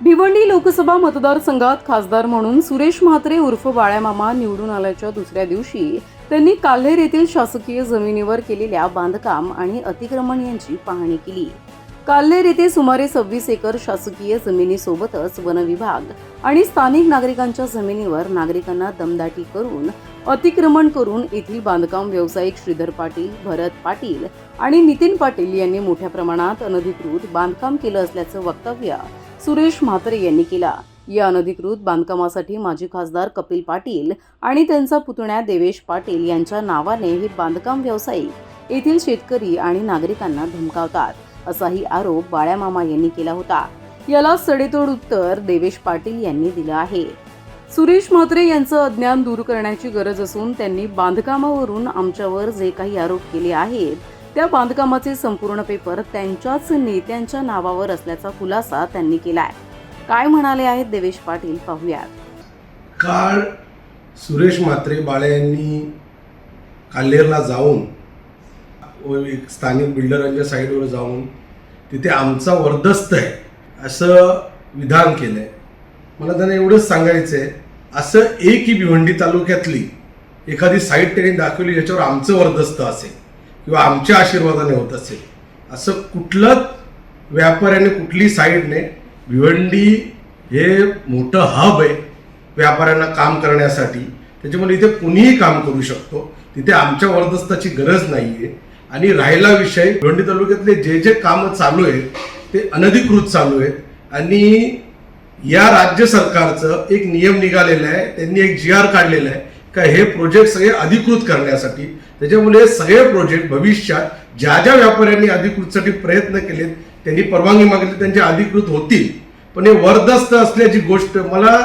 भिवंडी लोकसभा मतदारसंघात खासदार म्हणून सुरेश म्हात्रे उर्फ बाळ्यामामा निवडून आल्याच्या दुसऱ्या दिवशी त्यांनी काल्हेर येथील शासकीय जमिनीवर केलेल्या बांधकाम आणि अतिक्रमण यांची पाहणी केली. काल्हेर येथे सुमारे सव्वीस एकर शासकीय जमिनीसोबतच वनविभाग आणि स्थानिक नागरिकांच्या जमिनीवर नागरिकांना दमदाटी करून अतिक्रमण करून येथील बांधकाम व्यावसायिक श्रीधर पाटील भरत पाटील आणि नितीन पाटील यांनी मोठ्या प्रमाणात अनधिकृत बांधकाम केलं असल्याचं वक्तव्य सुरेश म्हात्रे यांनी केला. या अनधिकृत बांधकामासाठी माजी खासदार कपिल पाटील आणि त्यांचा पुतण्या देवेश पाटील यांच्या नावाने हे बांधकाम व्यावसायिक येथील शेतकरी आणि नागरिकांना धमकावतात असाही आरोप बाळ्यामामा यांनी केला होता. याला सडेतोड उत्तर देवेश पाटील यांनी दिलं आहे. सुरेश म्हात्रे यांचं अज्ञान दूर करण्याची गरज असून त्यांनी बांधकामावरून आमच्यावर जे काही आरोप केले आहेत त्या बांधकामाचे संपूर्ण पेपर त्यांच्याच नेत्यांच्या नावावर असल्याचा खुलासा त्यांनी केलाय. काय म्हणाले आहेत देवेश पाटील? पाहूयात. काळ सुरेश म्हात्रे बाळे यांनी काल्हेरला जाऊन एक स्थानिक बिल्डरांच्या साईडवर जाऊन तिथे आमचा वर्दस्त आहे असं विधान केलं आहे मला त्यांना एवढंच सांगायचं आहे असं एकही भिवंडी तालुक्यातली एखादी साईट त्यांनी दाखवली याच्यावर आमचं वर्दस्त असेल. किंवा आमच्या आशीर्वादाने होत असेल. असं कुठलंच व्यापाऱ्याने कुठली साईडने भिवंडी हे मोठं हब आहे व्यापाऱ्यांना काम करण्यासाठी. त्याच्यामुळे इथे कुणीही काम करू शकतो. तिथे आमच्या वर्दस्ताची गरज नाही आहे आणि राहिला विषय भिवंडी तालुक्यातले जे जे कामं चालू आहेत ते अनधिकृत चालू आहेत. आणि या राज्य सरकारचं एक नियम निघालेला आहे त्यांनी एक जी आर काढलेला आहे का हे प्रोजेक्ट सगळे अधिकृत करण्यासाठी त्याच्यामुळे हे सगळे प्रोजेक्ट भविष्यात ज्या ज्या व्यापाऱ्यांनी अधिकृतसाठी प्रयत्न केलेत त्यांनी परवानगी मागितली त्यांचे अधिकृत होतील. पण हे वरदस्त असल्याची गोष्ट मला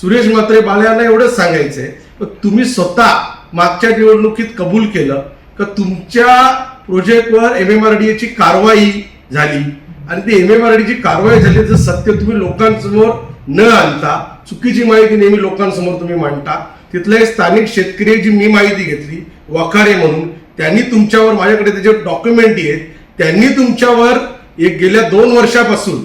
सुरेश म्हात्रे बाळ्यांना एवढंच सांगायचं आहे तुम्ही स्वतः मागच्या निवडणुकीत कबूल केलं का तुमच्या प्रोजेक्टवर एम एम आर डी ची कारवाई झाली? आणि ती एम एम आर ची कारवाई झाली तर सत्य तुम्ही लोकांसमोर न आणता चुकीची माहिती नेहमी लोकांसमोर तुम्ही मांडता तिथल्या स्थानिक शेतकरी जी मी माहिती घेतली वखारे म्हणून त्यांनी तुमच्यावर माझ्याकडे त्याचे डॉक्युमेंट आहेत त्यांनी तुमच्यावर एक गेल्या दोन वर्षापासून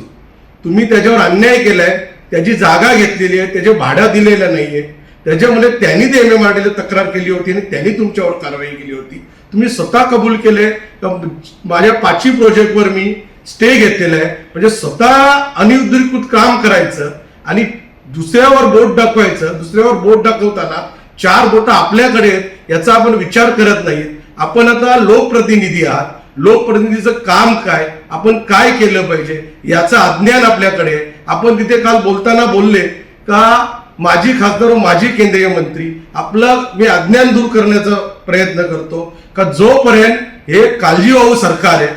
तुम्ही त्याच्यावर अन्याय केलाय त्याची जागा घेतलेली आहे त्याचे भाडं दिलेलं नाहीये. त्याच्यामध्ये त्यांनी ते एम एम आर तक्रार केली होती आणि त्यांनी तुमच्यावर कारवाई केली होती. तुम्ही स्वतः कबूल केले माझ्या पाचवी प्रोजेक्टवर मी स्टे घेतलेला आहे. म्हणजे स्वतः अनिर्धिकृत काम करायचं आणि दुसऱ्यावर बोट दाखवायचं दुसऱ्यावर बोट दाखवताना चार बोटं आपल्याकडे आहेत याचा आपण विचार करत नाहीत. आपण आता लोकप्रतिनिधी आहात. लोकप्रतिनिधीचं काम काय? आपण काय केलं पाहिजे? याचं अज्ञान आपल्याकडे आपण तिथे काल बोलताना बोलले का माजी खासदार व माजी केंद्रीय मंत्री आपलं मी अज्ञान दूर करण्याचा प्रयत्न करतो का जोपर्यंत हे काळजीवाहू सरकार आहे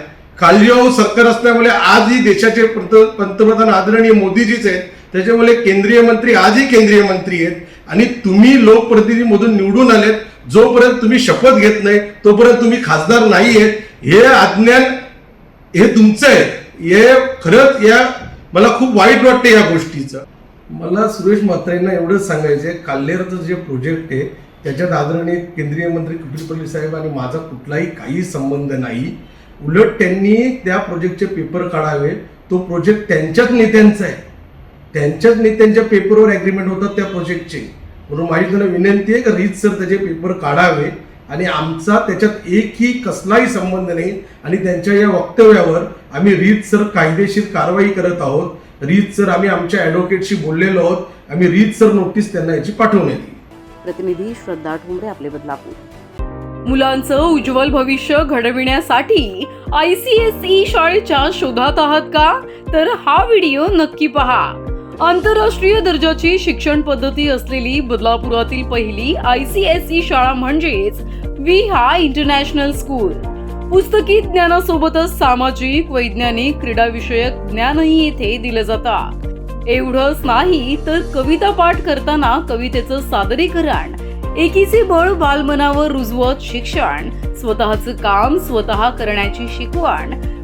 काळजीवाहू सरकार असल्यामुळे आजही देशाचे पंतप्रधान आदरणीय मोदीजीच आहेत. त्याच्यामुळे केंद्रीय मंत्री आजही केंद्रीय मंत्री आहेत. आणि तुम्ही लोकप्रतिनिधीमधून निवडून आलेत जोपर्यंत तुम्ही शपथ घेत नाही तोपर्यंत तुम्ही खासदार नाही आहेत हे अज्ञान हे तुमचं आहे. हे खरंच या मला खूप वाईट वाटते या गोष्टीचं. मला सुरेश म्हात्रेंना एवढंच सांगायचं आहे काल्हेरचं जे प्रोजेक्ट आहे त्याच्यात आदरणीय केंद्रीय मंत्री कपिल पल्ली साहेब आणि माझा कुठलाही काही संबंध नाही. उलट त्यांनी त्या प्रोजेक्टचे पेपर काढावे. तो प्रोजेक्ट त्यांच्याच नेत्यांचा आहे. त्यांच्याच नेत्यांच्या पेपरवर ॲग्रीमेंट होतात त्या प्रोजेक्टचे म्हणून माझी त्यांना विनंती आहे का रीत सर त्याचे पेपर काढावे आणि आमचा त्याच्यात एकही कसलाही संबंध नाही आणि त्यांच्या या वक्तव्यावर आम्ही रीत सर कायदेशीर कारवाई करत आहोत. रीत सर आम्ही आमच्या ॲडव्होकेटशी बोललेलो आहोत. आम्ही रीत सर नोटीस त्यांना याची पाठवण्यात येईल. प्रतिनिधी श्रद्धा ठोंबरे आपले बदलापूर. मुलांचं उज्ज्वल भविष्य घडविण्यासाठी आय सी एस ई शाळेच्या शोधात आहात का? तर हा व्हिडिओ नक्की पहा. आंतरराष्ट्रीय दर्जाची शिक्षण पद्धती असलेली बदलापुरातील पहिली आय सी एस ई शाळा म्हणजेच विहा इंटरनॅशनल स्कूल. पुस्तकी ज्ञानासोबतच सामाजिक वैज्ञानिक क्रीडाविषयक ज्ञानही येथे दिलं जातं एवढंच नाही तर कविता पाठ करताना कवितेचं सादरीकरण एकीचे बळ बालमनावर रुजवत शिक्षण स्वतःचं काम स्वतः करण्याची शिकवण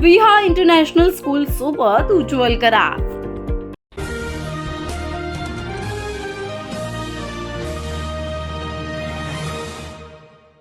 विहा इंटरनॅशनल स्कूल सोबत उज्ज्वल करा.